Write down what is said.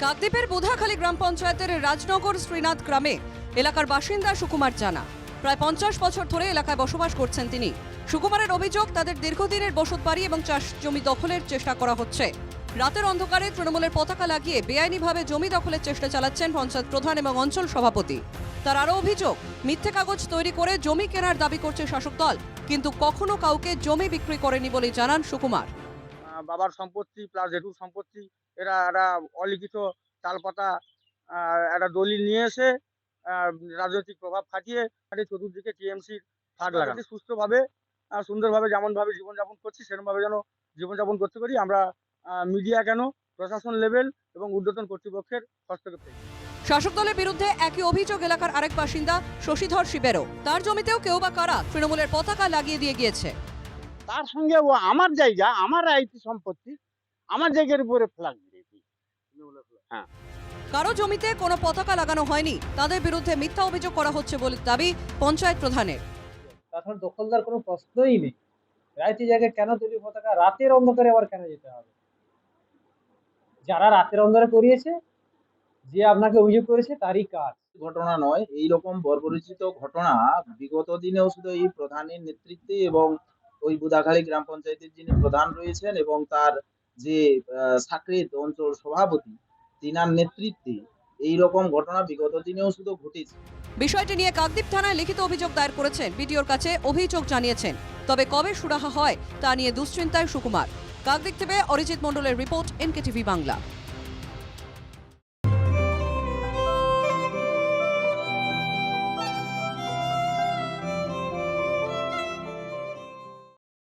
কাকদ্বীপের বোধাখালী গ্রাম পঞ্চায়েতের রাজনগর শ্রীনাথ গ্রামে এলাকার বাসিন্দা সুকুমার জানা। প্রায় পঞ্চাশ বছর ধরে এলাকায় বসবাস করছেন তিনি। সুকুমারের অভিযোগ, তাদের দীর্ঘদিনের বসত বাড়ি এবং চাষ জমি দখলের চেষ্টা করা হচ্ছে। রাতের অন্ধকারে তৃণমূলের পতাকা লাগিয়ে বেআইনিভাবে জমি দখলের চেষ্টা চালাচ্ছেন পঞ্চায়েত প্রধান এবং অঞ্চল সভাপতি। তার আরও অভিযোগ, মিথ্যে কাগজ তৈরি করে জমি কেনার দাবি করছে শাসক দল, কিন্তু কখনো কাউকে জমি বিক্রি করেনি বলে জানান সুকুমার। বাবার সম্পত্তি প্লাস জেঠুর সম্পত্তি এরা একটা অলিখিত তালপাতা একটা দলিল নিয়ে এসে রাজনৈতিক প্রভাব খাটিয়ে চতুর্দিকে টিএমসির ফাঁক লাগাতে সুস্থভাবে সুন্দরভাবে যেমনভাবে জীবনযাপন করছি সেরকমভাবে যেন জীবনযাপন করতে পারি। আমরা মিডিয়া কেন? প্রশাসন লেভেল এবং ঊর্ধ্বতন কর্তৃপক্ষের হস্তক্ষেপ শাসক দলের বিরুদ্ধে একই অভিযোগ এলাকার আরেক বাসিন্দা শশীধর শিবেরও। তার জমিতেও কেউ বা কারা তৃণমূলের পতাকা লাগিয়ে দিয়ে গিয়েছে। তার সঙ্গে ও আমার জায়গা আমার আইতি সম্পত্তি আমার জায়গার উপরে ফ্ল্যাগ দিয়েছি কারও জমিতে কোনো পতাকা লাগানো হয়নি তাদের বিরুদ্ধে মিথ্যা অভিযোগ করা হচ্ছে বলে দাবি পঞ্চায়েত প্রধানের। তাছাড়া দখলদার কোনো প্রশ্নই নেই। রাইতি জায়গায় কেন তৈরি পতাকা? রাতের অন্ধকারে আবার কেন যেতে হবে? যারা রাতের অন্ধকারে করিয়েছে যে আপনাকে অভিযোগ করেছে তারই কাজ। ঘটনা নয় এই রকম বর্বরচিত ঘটনা বিগত দিনেও শুধু এই প্রধানের নেতৃত্বে এবং ওই বুদাখালী গ্রাম পঞ্চায়েতের যিনি প্রধান রয়েছেন এবং তার যে আহ, সাকরেত অঞ্চল সভাপতি তিনার নেতৃত্বে এই রকম ঘটনা বিগত দিনেও শুধু ঘটেছে। বিষয়টি নিয়ে কাকদ্বীপ থানায় লিখিত অভিযোগ দায়ের করেছেন বিডিওর কাছে অভিযোগ জানিয়েছেন। তবে কবে সুরাহা হয় তা নিয়ে দুশ্চিন্তায় সুকুমার। কাকদ্বীপ থেকে অরিজিৎ মণ্ডলের রিপোর্ট এনকেটিভি বাংলা।